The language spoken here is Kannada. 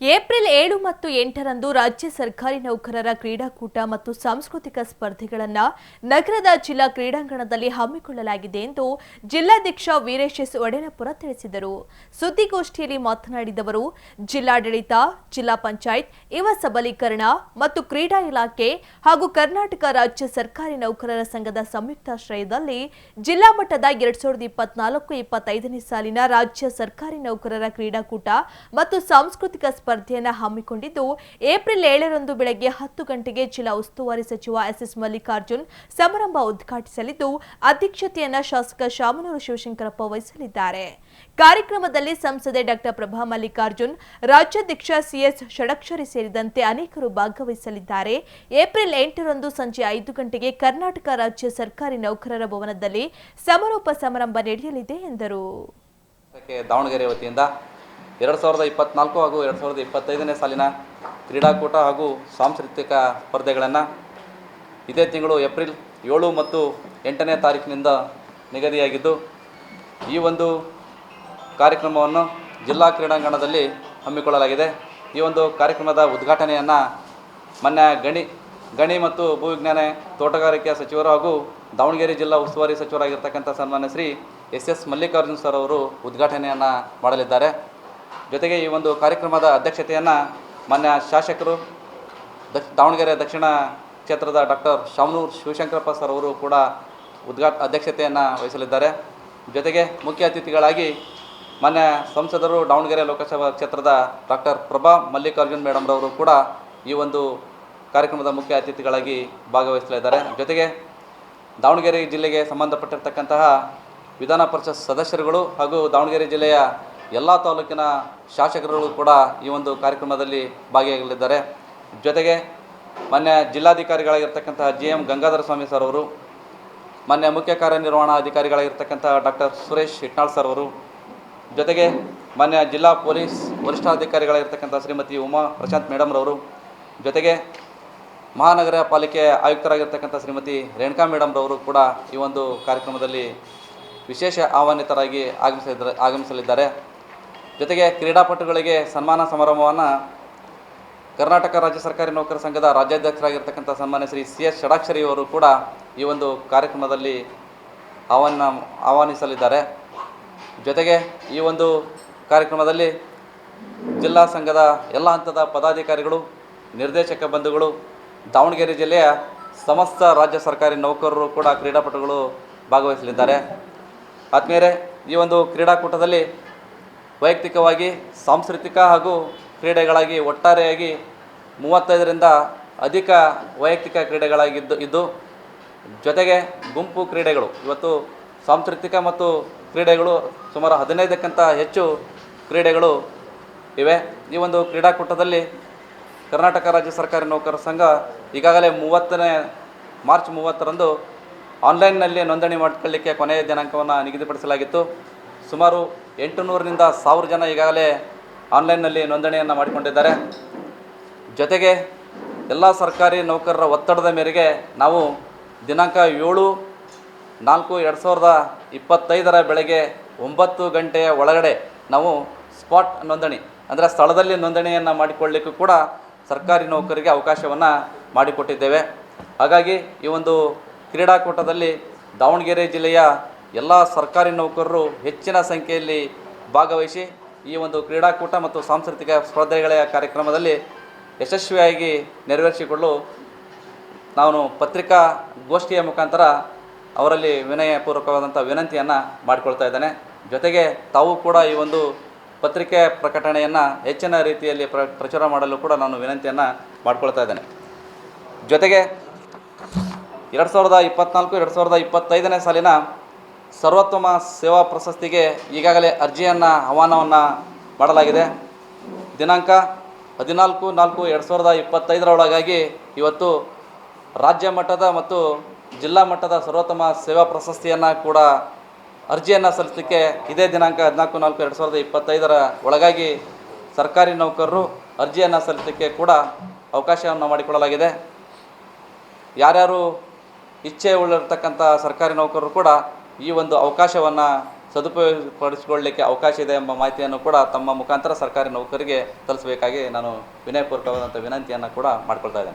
ಏಪ್ರಿಲ್ ಏಳು ಮತ್ತು ಎಂಟರಂದು ರಾಜ್ಯ ಸರ್ಕಾರಿ ನೌಕರರ ಕ್ರೀಡಾಕೂಟ ಮತ್ತು ಸಾಂಸ್ಕೃತಿಕ ಸ್ಪರ್ಧೆಗಳನ್ನು ನಗರದ ಜಿಲ್ಲಾ ಕ್ರೀಡಾಂಗಣದಲ್ಲಿ ಹಮ್ಮಿಕೊಳ್ಳಲಾಗಿದೆ ಎಂದು ಜಿಲ್ಲಾಧ್ಯಕ್ಷ ವೀರೇಶ್ ಎಸ್ ಒಡೆನಪುರ ತಿಳಿಸಿದರು. ಸುದ್ದಿಗೋಷ್ಠಿಯಲ್ಲಿ ಮಾತನಾಡಿದವರು, ಜಿಲ್ಲಾಡಳಿತ, ಜಿಲ್ಲಾ ಪಂಚಾಯತ್, ಯುವ ಸಬಲೀಕರಣ ಮತ್ತು ಕ್ರೀಡಾ ಇಲಾಖೆ ಹಾಗೂ ಕರ್ನಾಟಕ ರಾಜ್ಯ ಸರ್ಕಾರಿ ನೌಕರರ ಸಂಘದ ಸಂಯುಕ್ತಾಶ್ರಯದಲ್ಲಿ ಜಿಲ್ಲಾ ಮಟ್ಟದ ಎರಡ್ ಸಾವಿರದ ಇಪ್ಪತ್ನಾಲ್ಕು, ಇಪ್ಪತ್ತೈದನೇ ಸಾಲಿನ ರಾಜ್ಯ ಸರ್ಕಾರಿ ನೌಕರರ ಕ್ರೀಡಾಕೂಟ ಮತ್ತು ಸಾಂಸ್ಕೃತಿಕ ಸ್ಪರ್ಧೆಯನ್ನು ಹಮ್ಮಿಕೊಂಡಿದ್ದು ಏಪ್ರಿಲ್ ಏಳರಂದು ಬೆಳಗ್ಗೆ ಹತ್ತು ಗಂಟೆಗೆ ಜಿಲ್ಲಾ ಉಸ್ತುವಾರಿ ಸಚಿವ ಎಸ್ಎಸ್ ಮಲ್ಲಿಕಾರ್ಜುನ್ ಸಮಾರಂಭ ಉದ್ಘಾಟಿಸಲಿದ್ದು, ಅಧ್ಯಕ್ಷತೆಯನ್ನು ಶಾಸಕ ಶಾಮನೂರು ಶಿವಶಂಕರಪ್ಪ ವಹಿಸಲಿದ್ದಾರೆ. ಕಾರ್ಯಕ್ರಮದಲ್ಲಿ ಸಂಸದೆ ಡಾಕ್ಟರ್ ಪ್ರಭಾ ಮಲ್ಲಿಕಾರ್ಜುನ್, ರಾಜ್ಯಾಧ್ಯಕ್ಷ ಸಿಎಸ್ ಷಡಕ್ಷರಿ ಸೇರಿದಂತೆ ಅನೇಕರು ಭಾಗವಹಿಸಲಿದ್ದಾರೆ. ಏಪ್ರಿಲ್ ಎಂಟರಂದು ಸಂಜೆ ಐದು ಗಂಟೆಗೆ ಕರ್ನಾಟಕ ರಾಜ್ಯ ಸರ್ಕಾರಿ ನೌಕರರ ಭವನದಲ್ಲಿ ಸಮಾರೋಪ ಸಮಾರಂಭ ನಡೆಯಲಿದೆ ಎಂದರು. ದಾವಣಗೆರೆ ವತಿಯಿಂದ ಎರಡು ಸಾವಿರದ ಇಪ್ಪತ್ನಾಲ್ಕು ಹಾಗೂ ಎರಡು ಸಾವಿರದ ಇಪ್ಪತ್ತೈದನೇ ಸಾಲಿನ ಕ್ರೀಡಾಕೂಟ ಹಾಗೂ ಸಾಂಸ್ಕೃತಿಕ ಸ್ಪರ್ಧೆಗಳನ್ನು ಇದೇ ತಿಂಗಳು ಏಪ್ರಿಲ್ ಏಳು ಮತ್ತು ಎಂಟನೇ ತಾರೀಕಿನಿಂದ ನಿಗದಿಯಾಗಿದ್ದು, ಈ ಒಂದು ಕಾರ್ಯಕ್ರಮವನ್ನು ಜಿಲ್ಲಾ ಕ್ರೀಡಾಂಗಣದಲ್ಲಿ ಹಮ್ಮಿಕೊಳ್ಳಲಾಗಿದೆ. ಈ ಒಂದು ಕಾರ್ಯಕ್ರಮದ ಉದ್ಘಾಟನೆಯನ್ನು ಮೊನ್ನೆ ಗಣಿ ಗಣಿ ಮತ್ತು ಭೂವಿಜ್ಞಾನ ತೋಟಗಾರಿಕೆ ಸಚಿವರು ಹಾಗೂ ದಾವಣಗೆರೆ ಜಿಲ್ಲಾ ಉಸ್ತುವಾರಿ ಸಚಿವರಾಗಿರ್ತಕ್ಕಂಥ ಸನ್ಮಾನ್ಯ Shri S S Mallikarjun sir ಅವರು ಉದ್ಘಾಟನೆಯನ್ನು ಮಾಡಲಿದ್ದಾರೆ. ಜೊತೆಗೆ ಈ ಒಂದು ಕಾರ್ಯಕ್ರಮದ ಅಧ್ಯಕ್ಷತೆಯನ್ನು ಮಾನ್ಯ ಶಾಸಕರು, ದಕ್ಷ, ದಾವಣಗೆರೆ ದಕ್ಷಿಣ ಕ್ಷೇತ್ರದ ಡಾಕ್ಟರ್ ಶಾಮನೂರ್ ಶಿವಶಂಕರಪ್ಪ ಸರ್ ಅವರು ಕೂಡ ಉದ್ಘಾಟ, ಅಧ್ಯಕ್ಷತೆಯನ್ನು ವಹಿಸಲಿದ್ದಾರೆ. ಜೊತೆಗೆ ಮುಖ್ಯ ಅತಿಥಿಗಳಾಗಿ ಮಾನ್ಯ ಸಂಸದರು, ದಾವಣಗೆರೆ ಲೋಕಸಭಾ ಕ್ಷೇತ್ರದ ಡಾಕ್ಟರ್ ಪ್ರಭಾ ಮಲ್ಲಿಕಾರ್ಜುನ್ ಮೇಡಮ್ರವರು ಕೂಡ ಈ ಒಂದು ಕಾರ್ಯಕ್ರಮದ ಮುಖ್ಯ ಅತಿಥಿಗಳಾಗಿ ಭಾಗವಹಿಸಲಿದ್ದಾರೆ. ಜೊತೆಗೆ ದಾವಣಗೆರೆ ಜಿಲ್ಲೆಗೆ ಸಂಬಂಧಪಟ್ಟಿರ್ತಕ್ಕಂತಹ ವಿಧಾನ ಪರಿಷತ್ ಸದಸ್ಯರುಗಳು ಹಾಗೂ ದಾವಣಗೆರೆ ಜಿಲ್ಲೆಯ ಎಲ್ಲ ತಾಲೂಕಿನ ಶಾಸಕರುಗಳು ಕೂಡ ಈ ಒಂದು ಕಾರ್ಯಕ್ರಮದಲ್ಲಿ ಭಾಗಿಯಾಗಲಿದ್ದಾರೆ. ಜೊತೆಗೆ ಮಾನ್ಯ ಜಿಲ್ಲಾಧಿಕಾರಿಗಳಾಗಿರ್ತಕ್ಕಂತಹ G M Gangadhara Swamy sir ಅವರು, ಮಾನ್ಯ ಮುಖ್ಯ ಕಾರ್ಯನಿರ್ವಹಣಾಧಿಕಾರಿಗಳಾಗಿರ್ತಕ್ಕಂಥ ಡಾಕ್ಟರ್ ಸುರೇಶ್ ಹಿಟ್ನಾಳ್ ಸರ್ ಅವರು, ಜೊತೆಗೆ ಮಾನ್ಯ ಜಿಲ್ಲಾ ಪೊಲೀಸ್ ವರಿಷ್ಠಾಧಿಕಾರಿಗಳಾಗಿರ್ತಕ್ಕಂಥ ಶ್ರೀಮತಿ ಉಮಾ ಪ್ರಶಾಂತ್ ಮೇಡಮ್ರವರು ಜೊತೆಗೆ ಮಹಾನಗರ ಪಾಲಿಕೆ ಆಯುಕ್ತರಾಗಿರ್ತಕ್ಕಂಥ ಶ್ರೀಮತಿ ರೇಣುಕಾ ಮೇಡಮ್ರವರು ಕೂಡ ಈ ಒಂದು ಕಾರ್ಯಕ್ರಮದಲ್ಲಿ ವಿಶೇಷ ಆಹ್ವಾನಿತರಾಗಿ ಆಗಮಿಸಲಿದ್ದಾರೆ ಆಗಮಿಸಲಿದ್ದಾರೆ. ಜೊತೆಗೆ ಕ್ರೀಡಾಪಟುಗಳಿಗೆ ಸನ್ಮಾನ ಸಮಾರಂಭವನ್ನು ಕರ್ನಾಟಕ ರಾಜ್ಯ ಸರ್ಕಾರಿ ನೌಕರ ಸಂಘದ ರಾಜ್ಯಾಧ್ಯಕ್ಷರಾಗಿರ್ತಕ್ಕಂಥ ಸನ್ಮಾನ್ಯ ಶ್ರೀ ಸಿ ಎಸ್ ಷಡಾಕ್ಷರಿಯವರು ಕೂಡ ಈ ಒಂದು ಕಾರ್ಯಕ್ರಮದಲ್ಲಿ ಆಹ್ವಾನ, ಆಹ್ವಾನಿಸಲಿದ್ದಾರೆ. ಜೊತೆಗೆ ಈ ಒಂದು ಕಾರ್ಯಕ್ರಮದಲ್ಲಿ ಜಿಲ್ಲಾ ಸಂಘದ ಎಲ್ಲ ಹಂತದ ಪದಾಧಿಕಾರಿಗಳು, ನಿರ್ದೇಶಕ ಬಂಧುಗಳು, ದಾವಣಗೆರೆ ಜಿಲ್ಲೆಯ ಸಮಸ್ತ ರಾಜ್ಯ ಸರ್ಕಾರಿ ನೌಕರರು ಕೂಡ ಕ್ರೀಡಾಪಟುಗಳು ಭಾಗವಹಿಸಲಿದ್ದಾರೆ. ಆದ್ಮೇಲೆ ಈ ಒಂದು ಕ್ರೀಡಾಕೂಟದಲ್ಲಿ ವೈಯಕ್ತಿಕವಾಗಿ, ಸಾಂಸ್ಕೃತಿಕ ಹಾಗೂ ಕ್ರೀಡೆಗಳಾಗಿ ಒಟ್ಟಾರೆಯಾಗಿ ಮೂವತ್ತೈದರಿಂದ ಅಧಿಕ ವೈಯಕ್ತಿಕ ಕ್ರೀಡೆಗಳಾಗಿದ್ದು, ಇದ್ದು, ಜೊತೆಗೆ ಗುಂಪು ಕ್ರೀಡೆಗಳು. ಇವತ್ತು ಸಾಂಸ್ಕೃತಿಕ ಮತ್ತು ಕ್ರೀಡೆಗಳು ಸುಮಾರು ಹದಿನೈದಕ್ಕಿಂತ ಹೆಚ್ಚು ಕ್ರೀಡೆಗಳು ಇವೆ. ಈ ಒಂದು ಕ್ರೀಡಾಕೂಟದಲ್ಲಿ ಕರ್ನಾಟಕ ರಾಜ್ಯ ಸರ್ಕಾರಿ ನೌಕರರ ಸಂಘ ಈಗಾಗಲೇ ಮೂವತ್ತನೇ ಮಾರ್ಚ್ ಮೂವತ್ತರಂದು ಆನ್ಲೈನ್ನಲ್ಲಿ ನೋಂದಣಿ ಮಾಡಿಕೊಳ್ಳಿಕ್ಕೆ ಕೊನೆಯ ದಿನಾಂಕವನ್ನು ನಿಗದಿಪಡಿಸಲಾಗಿತ್ತು. ಸುಮಾರು ಎಂಟು ನೂರರಿಂದ ಸಾವಿರ ಜನ ಈಗಾಗಲೇ ಆನ್ಲೈನ್ನಲ್ಲಿ ನೋಂದಣಿಯನ್ನು ಮಾಡಿಕೊಂಡಿದ್ದಾರೆ. ಜೊತೆಗೆ ಎಲ್ಲ ಸರ್ಕಾರಿ ನೌಕರರ ಒತ್ತಡದ ಮೇರೆಗೆ ನಾವು ದಿನಾಂಕ ಏಳು ನಾಲ್ಕು ಎರಡು ಸಾವಿರದ ಇಪ್ಪತ್ತೈದರ ಬೆಳಗ್ಗೆ ಒಂಬತ್ತು ಗಂಟೆಯ ಒಳಗಡೆ ನಾವು ಸ್ಪಾಟ್ ನೋಂದಣಿ ಅಂದರೆ ಸ್ಥಳದಲ್ಲಿ ನೋಂದಣಿಯನ್ನು ಮಾಡಿಕೊಳ್ಳಿಕ್ಕೂ ಕೂಡ ಸರ್ಕಾರಿ ನೌಕರಿಗೆ ಅವಕಾಶವನ್ನು ಮಾಡಿಕೊಟ್ಟಿದ್ದೇವೆ. ಹಾಗಾಗಿ ಈ ಒಂದು ಕ್ರೀಡಾಕೂಟದಲ್ಲಿ ದಾವಣಗೆರೆ ಜಿಲ್ಲೆಯ ಎಲ್ಲ ಸರ್ಕಾರಿ ನೌಕರರು ಹೆಚ್ಚಿನ ಸಂಖ್ಯೆಯಲ್ಲಿ ಭಾಗವಹಿಸಿ ಈ ಒಂದು ಕ್ರೀಡಾಕೂಟ ಮತ್ತು ಸಾಂಸ್ಕೃತಿಕ ಸ್ಪರ್ಧೆಗಳ ಕಾರ್ಯಕ್ರಮದಲ್ಲಿ ಯಶಸ್ವಿಯಾಗಿ ನೆರವೇರಿಸಿಕೊಳ್ಳಲು ನಾನು ಪತ್ರಿಕಾ ಗೋಷ್ಠಿಯ ಮುಖಾಂತರ ಅವರಲ್ಲಿ ವಿನಯಪೂರ್ವಕವಾದಂಥ ವಿನಂತಿಯನ್ನು ಮಾಡಿಕೊಳ್ತಾ ಇದ್ದೇನೆ. ಜೊತೆಗೆ ತಾವು ಕೂಡ ಈ ಒಂದು ಪತ್ರಿಕೆ ಪ್ರಕಟಣೆಯನ್ನು ಹೆಚ್ಚಿನ ರೀತಿಯಲ್ಲಿ ಪ್ರ, ಪ್ರಚಾರ ಮಾಡಲು ಕೂಡ ನಾನು ವಿನಂತಿಯನ್ನು ಮಾಡಿಕೊಳ್ತಾ ಇದ್ದೇನೆ. ಜೊತೆಗೆ ಎರಡು ಸಾವಿರದ ಇಪ್ಪತ್ನಾಲ್ಕು, ಎರಡು ಸಾವಿರದ ಇಪ್ಪತ್ತೈದನೇ ಸಾಲಿನ ಸರ್ವೋತ್ತಮ ಸೇವಾ ಪ್ರಶಸ್ತಿಗೆ ಈಗಾಗಲೇ ಅರ್ಜಿಯನ್ನು, ಆಹ್ವಾನವನ್ನು ಮಾಡಲಾಗಿದೆ. ದಿನಾಂಕ ಹದಿನಾಲ್ಕು ನಾಲ್ಕು ಎರಡು ಸಾವಿರದ ಇಪ್ಪತ್ತೈದರ ಒಳಗಾಗಿ ಇವತ್ತು ರಾಜ್ಯ ಮಟ್ಟದ ಮತ್ತು ಜಿಲ್ಲಾ ಮಟ್ಟದ ಸರ್ವೋತ್ತಮ ಸೇವಾ ಪ್ರಶಸ್ತಿಯನ್ನು ಕೂಡ ಅರ್ಜಿಯನ್ನು ಸಲ್ಲಿಸಲಿಕ್ಕೆ ಇದೇ ದಿನಾಂಕ ಹದಿನಾಲ್ಕು ನಾಲ್ಕು ಎರಡು ಸಾವಿರದ ಇಪ್ಪತ್ತೈದರ ಒಳಗಾಗಿ ಸರ್ಕಾರಿ ನೌಕರರು ಅರ್ಜಿಯನ್ನು ಸಲ್ಲಿಸಲಿಕ್ಕೆ ಕೂಡ ಅವಕಾಶವನ್ನು ಮಾಡಿಕೊಡಲಾಗಿದೆ. ಯಾರ್ಯಾರು ಇಚ್ಛೆ ಉಳ್ಳಿರ್ತಕ್ಕಂಥ ಸರ್ಕಾರಿ ನೌಕರರು ಕೂಡ ಈ ಒಂದು ಅವಕಾಶವನ್ನು ಸದುಪಯೋಗಪಡಿಸಿಕೊಳ್ಳಲಿಕ್ಕೆ ಅವಕಾಶ ಇದೆ ಎಂಬ ಮಾಹಿತಿಯನ್ನು ಕೂಡ ತಮ್ಮ ಮುಖಾಂತರ ಸರ್ಕಾರಿ ನೌಕರಿಗೆ ತಲುಪಿಸಬೇಕಾಗಿ ನಾನು ವಿನಯಪೂರ್ವಕವಾದಂಥ ವಿನಂತಿಯನ್ನು ಕೂಡ ಮಾಡ್ಕೊಳ್ತಾ ಇದ್ದೇನೆ.